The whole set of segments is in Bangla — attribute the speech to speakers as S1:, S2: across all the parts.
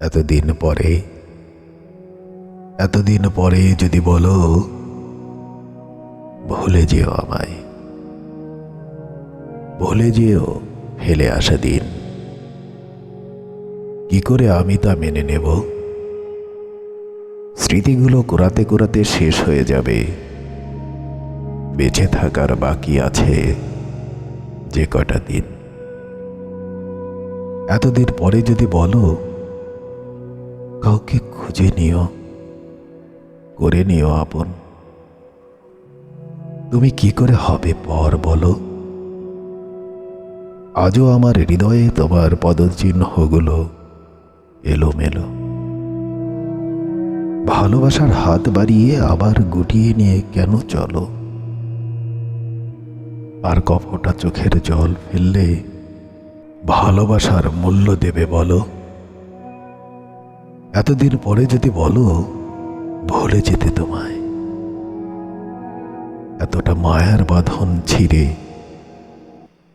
S1: এতদিন পরে এতদিন পরে যদি বলো, ভুলে যেও আমায়। ভুলে যেও ফেলে আসা দিন। কি করে আমি তা মেনে নেব? স্মৃতিগুলো কোরাতে কোরাতে শেষ হয়ে যাবে। বেঁচে থাকার বাকি আছে যে কটা দিন। এতদিন পরে যদি বলো কাউকে খুঁজে নিও, করে নিও আপন। তুমি কি করে হবে পর বলো? আজও আমার হৃদয়ে তোমার পদচিহ্নগুলো এলোমেলো। ভালোবাসার হাত বাড়িয়ে আবার গুটিয়ে নিয়ে কেন চলো? আর কপটা চোখের জল ফেললে ভালোবাসার মূল্য দেবে বলো? এতদিন পরে যদি বলো, ভুলে যেতে তোমায়। এতটা মায়ার বাঁধন ছিঁড়ে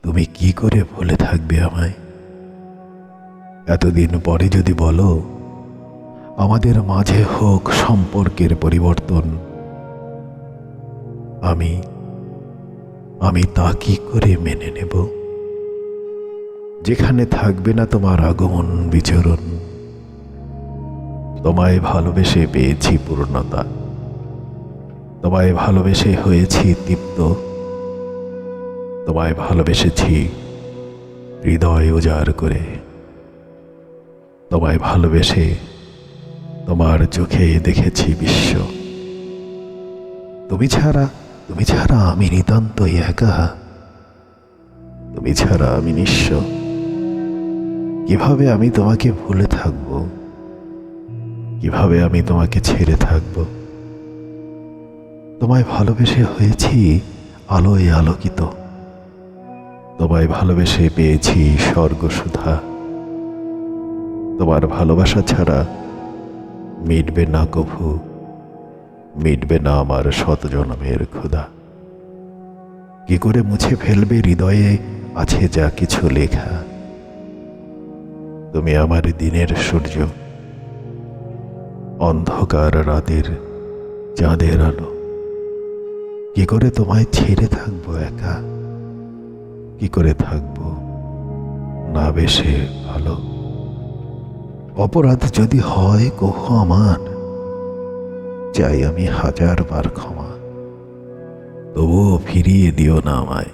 S1: তুমি কি করে ভুলে থাকবে আমায়? এতদিন পরে যদি বলো, আমাদের মাঝে হোক সম্পর্কের পরিবর্তন। আমি আমি তা কি করে মেনে নেব? যেখানে থাকবে না তোমার আগমন বিচরণ। তোমায় ভালোবেসে পেয়েছি পূর্ণতা। তোমায় ভালোবেসে হয়েছি তৃপ্ত। তোমায় ভালোবেসেছি হৃদয় উজাড় করে। তোমায় ভালোবেসে তোমার চোখে দেখেছি বিশ্ব। তুমি ছাড়া তুমি ছাড়া আমি নিতান্তই একা। তুমি ছাড়া আমি নিঃস্ব। কীভাবে আমি তোমাকে ভুলে থাকব? কীভাবে আমি তোমাকে ছেড়ে থাকব? তোমায় ভালোবেসে হয়েছি আলোয় আলোকিত। তোমায় ভালোবেসে পেয়েছি স্বর্গসুধা। তোমার ভালোবাসা ছাড়া মিটবে না কভু, মিটবে না আমার শত জন্মের ক্ষুধা। কি করে মুছে ফেলবে হৃদয়ে আছে যা কিছু লেখা? তুমি আমার দিনের সূর্য। অন্ধকার রাতের চাঁদের আলো। কি করে তোমায় ছেড়ে থাকব একা? কি করে থাকব না বেশে ভালো? অপরাধ যদি হয় কহ আমার? চাই আমি হাজার বার ক্ষমা। তবুও ফিরিয়ে দিও না আমায়।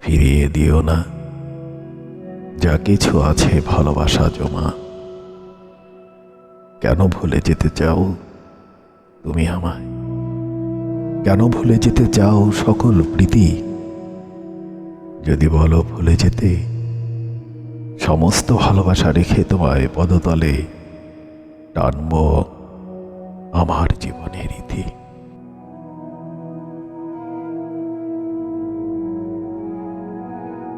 S1: ফিরিয়ে দিও না। যা কিছু আছে ভালোবাসা জমা। কেন ভুলে যেতে চাও তুমি আমায়? কেন ভুলে যেতে চাও সকল প্রীতি? যদি বলো ভুলে যেতে, সমস্ত ভালোবাসা রেখে তোমায় পদতলে টানব আমার জীবনের ইতি।